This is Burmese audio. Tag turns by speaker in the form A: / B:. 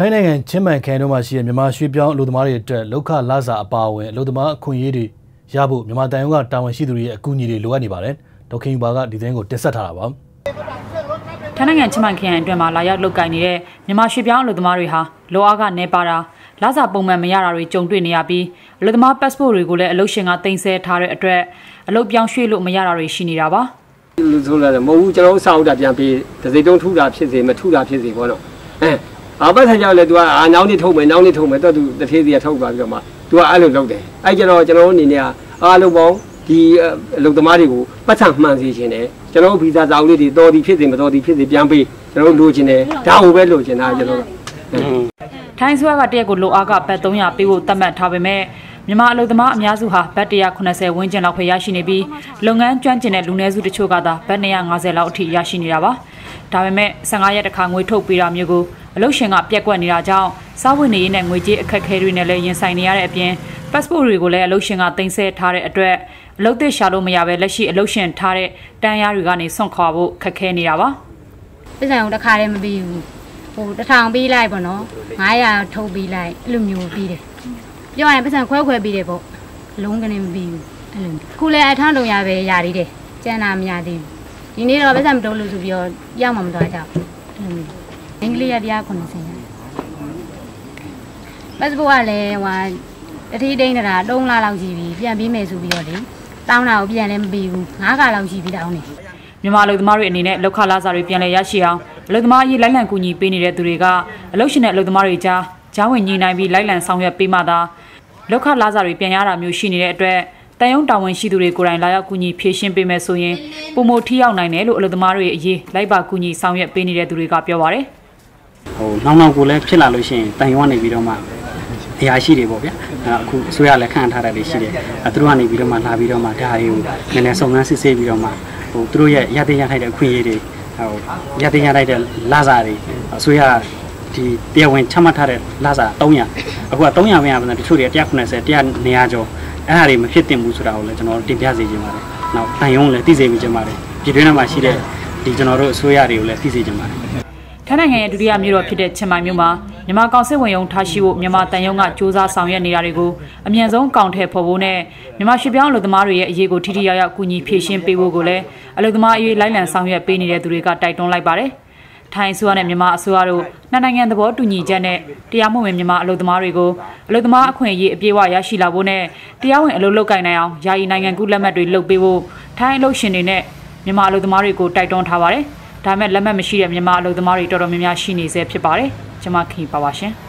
A: ထိုင်းနိုင်ငံချင်းမိုင်ခရိုင်တို့မှာရှိတဲ့မြန်မာရွှေပြောင်းအလုပ်သမားတွေအတွက်လောက်ခလာစာအပါအဝင်အလုပ်သမားအခွင့်အရေးတွေရဖို့မြန်မာတန်ယုံကတာဝန်ရှိသူတွေရဲ့အကူအညီတွေလိုအပ်နေပါတယ်။ဒေါက်ခင်ယူပါကဒီသတင်းကိုတင်ဆက်ထားတာပါ။
B: ထိုင်းနိုင်ငံချင်းမိုင်ခရိုင်အတွင်းမှာလာရောက်လုပ်ကိုင်နေတဲ့မြန်မာရွှေပြောင်းအလုပ်သမားတွေဟာလိုအားကနေပါတာလစာပုံမှန်မရတာတွေကြုံတွေ့နေရပြီးအလုပ်သမား passport တွေကိုလည်းအလုပ်ရှင်ကတင်ဆက်ထားတဲ့အတွက်အလုပ်ပြောင်းရွှေ့လို့မရတာတွေရှိနေတာပါ။
C: လူဆိုလည်းမဟုတ်ဘူးကျွန်တော်တို့စာအုပ်တာပြန်ပြီးဒစိတုံးထူတာဖြစ်စေမထူတာဖြစ်စေပေါ့နော်အဲ အာပတ်ဆန်ကြောင့်လည်း तू ကအာနောက်နေ့ထုတ်မယ်နောက်နေ့ထုတ်မယ်တော့ तू တစ်သေးစီကထုတ်သွားပြီးတော့မှ तू ကအဲ့လိုလုပ်တယ်အဲ့ကျတော့ကျွန်တော်တို့အနေနဲ့အားလုံးပေါင်းဒီအလုပ်သမားတွေကိုပတ်စံမှန်စေခြင်းတယ်ကျွန်တော်တို့ဗီဇာစာအုပ်လေးတွေတော်ဒီဖြစ်စေမတော်ဒီဖြစ်စေပြန်ပေးကျွန်တော်တို့လိုချင်တယ်ဒါကိုပဲလိုချင်တာကျွန်တော်တို့
B: ထိုင်းဆွဲကတရက်ကိုလိုအားကဘတ်300ပေးဖို့သတ်မှတ်ထားပေမဲ့မြန်မာအလုပ်သမားအများစုဟာဘတ်180ဝန်းကျင်လောက်ပဲရရှိနေပြီးလုပ်ငန်းကျွမ်းကျင်တဲ့လူနည်းစုတချို့ကသာဘတ်250လောက်အထိရရှိနေတာပါဒါပေမဲ့15ရက်တခါငွေထုတ်ပေးတာမျိုးကို အလုပ်ရှင်ကပြက်ကွက်နေတာကြောင့်စားဝတ်နေရေးနဲ့ငွေကြေးအခက်အခဲတွေနဲ့လည်းရင်ဆိုင်နေရတဲ့အပြင် passport တွေကိုလည်းအလုပ်ရှင်ကတင်ဆက်ထားတဲ့အတွက်အလုပ်သစ်ရှာလို့မရပဲလက်ရှိအလုပ်ရှင်ထားတဲ့တန်းရားတွေကနေဆွန့်ခွာဖို့ခက်ခဲနေတာပါ
D: ပြည်ဆိုင်အောင်တစ်ခါတည်းမပြီးဘူးဟိုတစ်ထောင်ပြီးလိုက်ပေါ့နော်900ထုတ်ပြီးလိုက်အဲ့လိုမျိုးပြီးတယ်ပြောရရင်ပြည်ဆိုင်ခွဲခွဲပြီးတယ်ပေါ့လုံးကနေမပြီးဘူးအဲ့လိုခုလဲအထမ်းတုံရပဲရသေးတယ်ကျန်တာမရသေးဘူးဒီနေ့တော့ပြည်ဆိုင်မတိုးလို့ဆိုပြီးတော့ရောက်မှမသွားကြဘူးအဲ့လိုမျိုး အင်္ဂလိပ်ရတရား90ရတယ်ပတ်စပို့ကလည်းဟိုတတိတိန်တရာ3လလောက်ရှိပြီပြန်ပြီးမယ်ဆိုပြီးတော့လေတောင်းတာကိုပြန်လည်းမပြီးဘူး9ခါလောက်ရှိပြီတောင်းနေ
B: မြန်မာအလုပ်သမားတွေအနေနဲ့လောက်ခလာစာတွေပြန်လည်ရရှိအောင်အလုပ်သမားအရေးလိုက်လံကူညီပေးနေတဲ့သူတွေကအလုပ်ရှင်နဲ့အလုပ်သမားတွေကြားကြားဝင်ညှိနှိုင်းပြီးလိုက်လံဆောင်ရွက်ပေးမှသာလောက်ခလာစာတွေပြန်ရတာမျိုးရှိနေတဲ့အတွက်တန်ယုံတာဝန်ရှိသူတွေကိုယ်တိုင်လာရောက်ကူညီဖြည့်ရှင်းပေးမယ်ဆိုရင်ပုံမထီရောက်နိုင်တယ်လို့အလုပ်သမားတွေအရေးလိုက်ပါကူညီဆောင်ရွက်ပေးနေတဲ့သူတွေကပြောပါတယ်
E: ဟိုနောက်နောက်ကိုလည်းဖြစ်လာလို့ရှိရင်တန်ရုံကနေပြီးတော့မှအရာရှိတွေပေါ့ဗျာအခုအစိုးရလည်းခန့်ထားတာတွေရှိတယ်အဲသူတို့ကနေပြီးတော့မှလာပြီးတော့မှဒါတွေကိုနည်းနည်းစုံစမ်းစစ်ဆေးပြီးတော့မှဟိုသူတို့ရဲ့ရတဲ့ရထိုက်တဲ့အခွင့်အရေးတွေဟိုရတဲ့ရထိုက်တဲ့လာစာတွေအစိုးရဒီတရားဝင်ချမှတ်ထားတဲ့လာစာ300အခုက300ပဲရပါတယ်တချို့တွေ190 100နေရာကျော်အဲ့ဒါတွေမဖြစ်သင့်ဘူးဆိုတာကိုလည်းကျွန်တော်တင်ပြစေချင်ပါတယ်နောက်တန်ရုံလည်းသိစေချင်ပါတယ်ပြည်တွင်းထဲမှာရှိတဲ့ဒီကျွန်တော်တို့အစိုးရတွေကိုလည်းသိစေချင်ပါတယ်
B: ထိုင်းနိုင်ငံရဲ့ဒုတိယမြို့တော်ဖြစ်တဲ့ချင်းမိုင်မြို့မှာမြန်မာကောင်စစ်ဝင်ရုံထားရှိဖို့မြန်မာတန်ယုံကစ조사ဆောင်ရွက်နေတာတွေကိုအမြန်ဆုံးကောင်ထည့်ဖော်ဖို့နဲ့မြန်မာရွှေပြောင်းအလုပ်သမားတွေရဲ့အရေးကိုထိထိရောက်ရောက်ကူညီဖြည့်ရှင်းပေးဖို့ကိုလည်းအလုပ်သမားအရေးလိုက်လံဆောင်ရွက်ပေးနေတဲ့သူတွေကတိုက်တွန်းလိုက်ပါတယ်။ထိုင်းအစိုးရနဲ့မြန်မာအစိုးရတို့နှစ်နိုင်ငံသဘောတူညီချက်နဲ့တရားမဝင်မြန်မာအလုပ်သမားတွေကိုအလုပ်သမားအခွင့်အရေးအပြည့်အဝရရှိလာဖို့နဲ့တရားဝင်အလုပ်လုပ်ကိုင်နိုင်အောင်ယာယီနိုင်ငံကူးလက်မှတ်တွေလုပ်ပေးဖို့ထိုင်းအလုပ်ရှင်တွေနဲ့မြန်မာအလုပ်သမားတွေကိုတိုက်တွန်းထားပါတယ်။ ဒါမဲ့လက်မှတ်မရှိတဲ့မြန်မာအလုပ်သမားတွေတော်တော်များများရှိနေဆဲဖြစ်ပါတယ်။ကျွန်မခင်ပါပါရှင်။